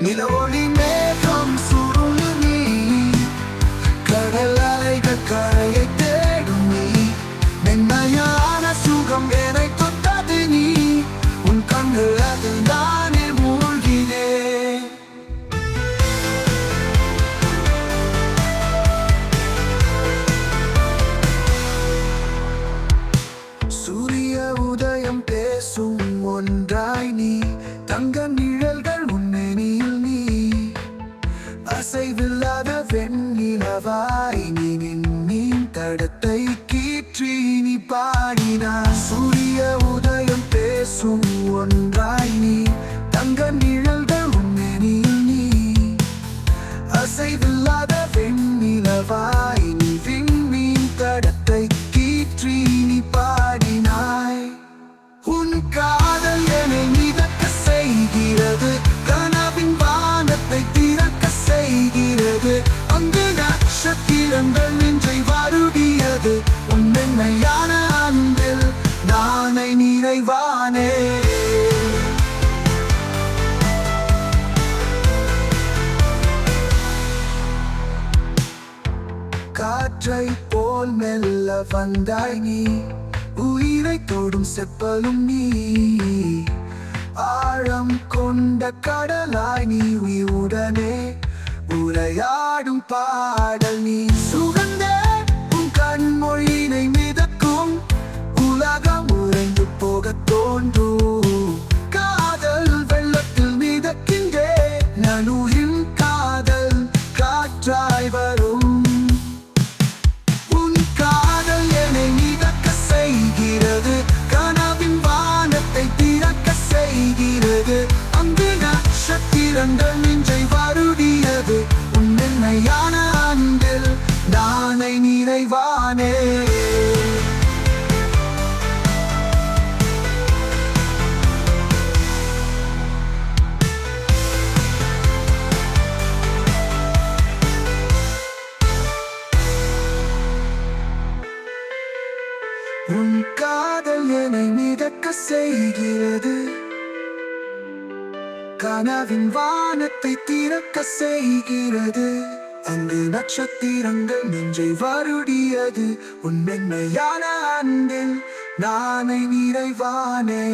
நிலவொளி மேகம் சுருள் நீ கடல் அலைகள் கரையை வெண்ணிலவாய் நீ நின் தடத்தை கீற்றி நீ பாடினாய். சூரிய உதயம் பேசும் ஒன்றாய் நீ தங்க நிழல்கள் உன்னெனியில் நீ. அசைவில்லாத வெண்ணிலவாய் நீ விண்மீன் தடத்தை கீற்றி நீ பாடினாய். உன் காதல் என்னை மிதக்க செய்கிறது கனவின் வானத்தை திறக்க செய்கிறது. சத்திரங்கள் நட்சத்திரங்கள் நெஞ்சை வருடியது உன் அன்பில் நானை நிறைவானே. காற்றை போல் மெல்ல வந்தாய் நீ. உயிரை தொடும் செப்பலும் நீ. ஆழம் கொண்ட கடலாய் நீ உடனே விளையாடும் பாடல். நீ சுகந்த உன் கண்மொழியினை மிதக்கும். உலகம் உறைந்து போக தோன்றும். உண்மையான அன்பில் நானை நிறைவானே. உன் காதல் என்னை மிதக்க செய்கிறது. கனவின் வானத்தை திறக்க செய்கிறது. அங்கு நட்சத்திரங்கள் நெஞ்சை வருடியது. உன் மென்மையான அன்பில் நானை நிறைவானே.